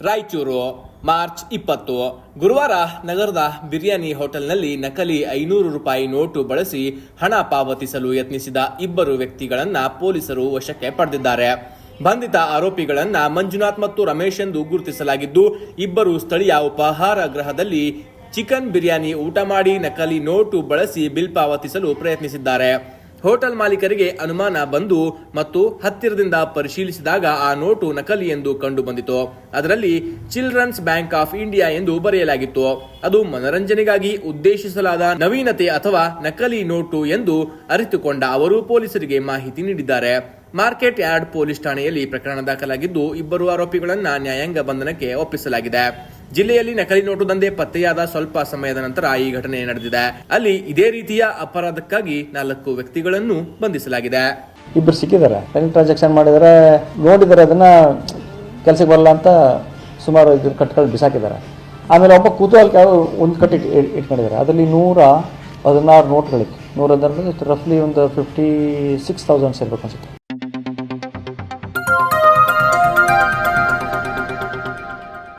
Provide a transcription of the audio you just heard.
Raichur, March ಇಪ್ಪತ್ತು. ಗುರುವಾರ ನಗರದ ಬಿರಿಯಾನಿ ಹೋಟೆಲ್ನಲ್ಲಿ ನಕಲಿ ಐನೂರು ರೂಪಾಯಿ ನೋಟು ಬಳಸಿ ಹಣ ಪಾವತಿಸಲು ಯತ್ನಿಸಿದ ಇಬ್ಬರು ವ್ಯಕ್ತಿಗಳನ್ನ ಪೊಲೀಸರು ವಶಕ್ಕೆ ಪಡೆದಿದ್ದಾರೆ. ಬಂಧಿತ ಆರೋಪಿಗಳನ್ನ ಮಂಜುನಾಥ್ ಮತ್ತು ರಮೇಶ್ ಎಂದು ಗುರುತಿಸಲಾಗಿದ್ದು, ಇಬ್ಬರು ಸ್ಥಳೀಯ ಉಪಹಾರ ಗೃಹದಲ್ಲಿ ಚಿಕನ್ ಬಿರಿಯಾನಿ ಊಟ ಮಾಡಿ ನಕಲಿ ನೋಟು ಬಳಸಿ ಬಿಲ್ ಪಾವತಿಸಲು ಪ್ರಯತ್ನಿಸಿದ್ದಾರೆ. ಹೋಟೆಲ್ ಮಾಲೀಕರಿಗೆ ಅನುಮಾನ ಬಂದು ಮತ್ತು ಹತ್ತಿರದಿಂದ ಪರಿಶೀಲಿಸಿದಾಗ ಆ ನೋಟು ನಕಲಿ ಎಂದು ಕಂಡು ಬಂದಿತು ಅದರಲ್ಲಿ ಚಿಲ್ಡ್ರನ್ಸ್ ಬ್ಯಾಂಕ್ ಆಫ್ ಇಂಡಿಯಾ ಎಂದು ಬರೆಯಲಾಗಿತ್ತು. ಅದು ಮನರಂಜನೆಗಾಗಿ ಉದ್ದೇಶಿಸಲಾದ ನವೀನತೆ ಅಥವಾ ನಕಲಿ ನೋಟು ಎಂದು ಅರಿತುಕೊಂಡ ಅವರು ಪೊಲೀಸರಿಗೆ ಮಾಹಿತಿ ನೀಡಿದ್ದಾರೆ. ಮಾರ್ಕೆಟ್ ಯಾರ್ಡ್ ಪೊಲೀಸ್ ಠಾಣೆಯಲ್ಲಿ ಪ್ರಕರಣ ದಾಖಲಾಗಿದ್ದು ಇಬ್ಬರು ಆರೋಪಿಗಳನ್ನ ನ್ಯಾಯಾಂಗ ಬಂಧನಕ್ಕೆ ಒಪ್ಪಿಸಲಾಗಿದೆ. ಜಿಲ್ಲೆಯಲ್ಲಿ ನಕಲಿ ನೋಟು ದಂಧೆ ಪತ್ತೆಯಾದ ಸ್ವಲ್ಪ ಸಮಯದ ನಂತರ ಈ ಘಟನೆ ನಡೆದಿದೆ. ಅಲ್ಲಿ ಇದೇ ರೀತಿಯ ಅಪರಾಧಕ್ಕಾಗಿ ನಾಲ್ಕು ವ್ಯಕ್ತಿಗಳನ್ನು ಬಂಧಿಸಲಾಗಿದೆ. ಇಬ್ಬರು ಸಿಕ್ಕಿದ್ದಾರೆ. ಬ್ಯಾಂಕ್ ಟ್ರಾನ್ಸಾಕ್ಷನ್ ಮಾಡಿದರೆ ನೋಡಿದರೆ ಅದನ್ನ ಕೆಲಸಕ್ಕೆ ಬರಲ್ಲ ಅಂತ ಸುಮಾರು ಇದ್ರ ಕಟ್ಕೊಂಡು ಬಿಸಾಕಿದ್ದಾರೆ. ಆಮೇಲೆ ಒಬ್ಬ ಕೂತೂಹಲ ಒಂದು ಕಟ್ಟಿ ಇಟ್- ಇಟ್- ಇಟ್ಕೊಂಡಿದ್ದಾರೆ. ಅದರಲ್ಲಿ ನೂರ ಹದಿನಾರು ನೋಟ್ಗಳಿತ್ತು ನೂರ ಹದಿನಾರು ರಫ್ಲಿ ಒಂದು ಫಿಫ್ಟಿ ಸಿಕ್ಸ್ ತೌಸಂಡ್ಸ್ ಇರ್ಬೇಕು ಅನ್ಸುತ್ತೆ.